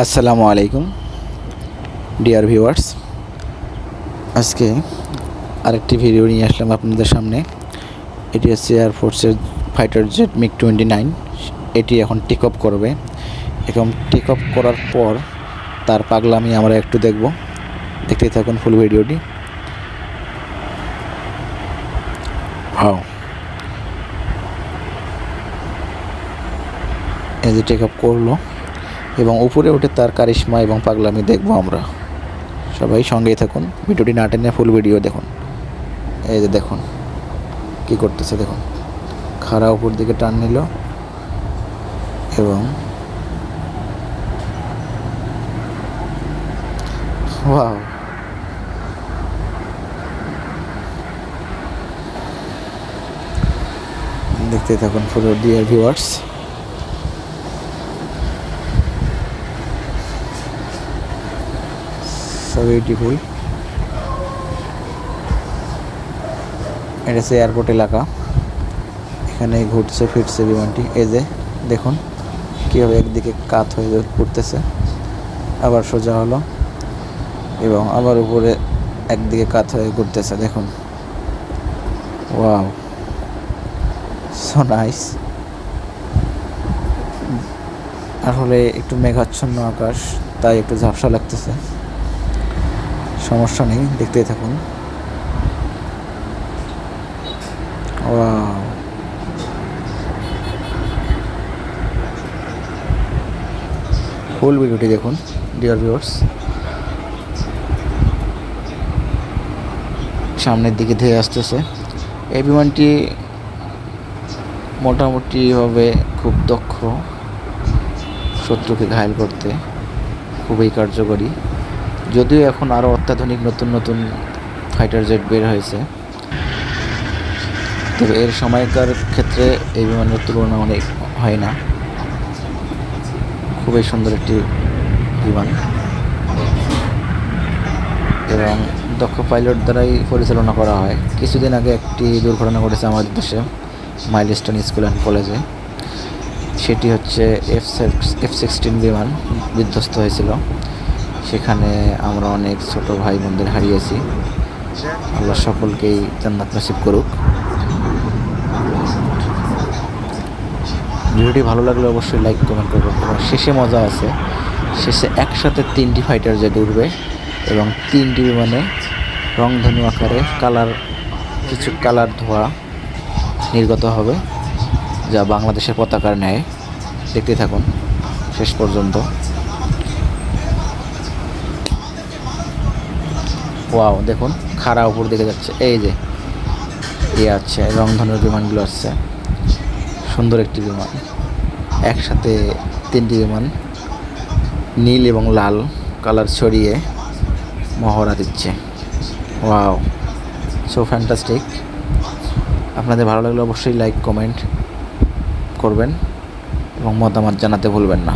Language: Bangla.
আসসালামু আলাইকুম, ডিয়ার ভিউয়ার্স। আজকে আরেকটি ভিডিও নিয়ে আসলাম আপনাদের সামনে। এটি হচ্ছে এয়ারফোর্সের fighter jet MiG twenty nine এটি এখন টেক অফ করবে। এখন টেক অফ করার পর তার পাগলামি আমরা একটু দেখব। দেখতেই থাকুন ফুল ভিডিওটি। হাও এই যে টেক অফ করল। এবং উপরে উঠে তার কারিশমা এবং পাগলামি দেখব আমরা। সবাই সঙ্গেই থাকুন। ভিডিওটি না টেনে ফুল ভিডিও দেখুন। এই যে দেখুন, কি করতেছে দেখুন। খাড়া উপর দিকে টান নিল এবং ওয়াও। দেখতে থাকুন পুরো ডিয়ার ভিউয়ার্স সো বিউটিফুল এটা হচ্ছে এয়ারপোর্ট এলাকা। এখানে ঘুরছে, ফিরছে বিমানটি। এই যে, দেখুন কীভাবে একদিকে কাত হয়ে ঘুরতেছে আবার সোজা হলো এবং আবার উপরে একদিকে কাত হয়ে ঘুরতেছে, দেখুন। ওয়াও সো নাইস আসলে একটু মেঘাচ্ছন্ন আকাশ, তাই একটু ঝাপসা লাগতেছে। সমস্যা নেই, দেখতেই থাকুন। ফুল ভিডিওটি দেখুন, ডিয়ার ভিউয়ার্স। সামনের দিকে ধেয়ে আসতেছে। এই বিমানটি মোটামুটিভাবে খুব দক্ষ, শত্রুকে ঘায়েল করতে খুবই কার্যকরী। যদিও এখন আরও অত্যাধুনিক নতুন নতুন ফাইটার জেট বের হয়েছে। তবে এর সময়কার ক্ষেত্রে এই বিমানের তুলনা অনেক হয় না। খুবই সুন্দর একটি বিমান। এবং দক্ষ পাইলট দ্বারাই পরিচালনা করা হয়। কিছুদিন আগে একটি দুর্ঘটনা ঘটেছে আমাদের দেশে মাইলস্টোন স্কুল অ্যান্ড কলেজে সেটি হচ্ছে এফ এফ সিক্সটিন বিমান বিধ্বস্ত হয়েছিল। সেখানে আমরা অনেক ছোট ভাই বোনদের হারিয়েছি। আল্লাহ সকলকেই জান্নাত নসিব করুক। ভিডিওটি ভালো লাগলে অবশ্যই লাইক, কমেন্ট করবেন এবং শেষে মজা আছে। শেষে একসাথে তিনটি ফাইটার জেট উঠবে এবং তিনটি বিমানে রংধনু আকারে কালার, কিছু কালার ধোয়া নির্গত হবে, যা বাংলাদেশের পতাকার ন্যায়। দেখতে থাকুন। শেষ পর্যন্ত। ওয়াও দেখুন, খাড়া উপর দিকে যাচ্ছে। এই যে ইয়ে আছে, রংধনুর বিমানগুলো আসছে। সুন্দর একটি বিমান। একসাথে তিনটি বিমান, নীল এবং লাল কালার ছড়িয়ে মহড়া দিচ্ছে। ওয়াও সো ফ্যান্টাস্টিক আপনাদের ভালো লাগলে অবশ্যই লাইক কমেন্ট করবেন এবং মতামত জানাতে ভুলবেন না।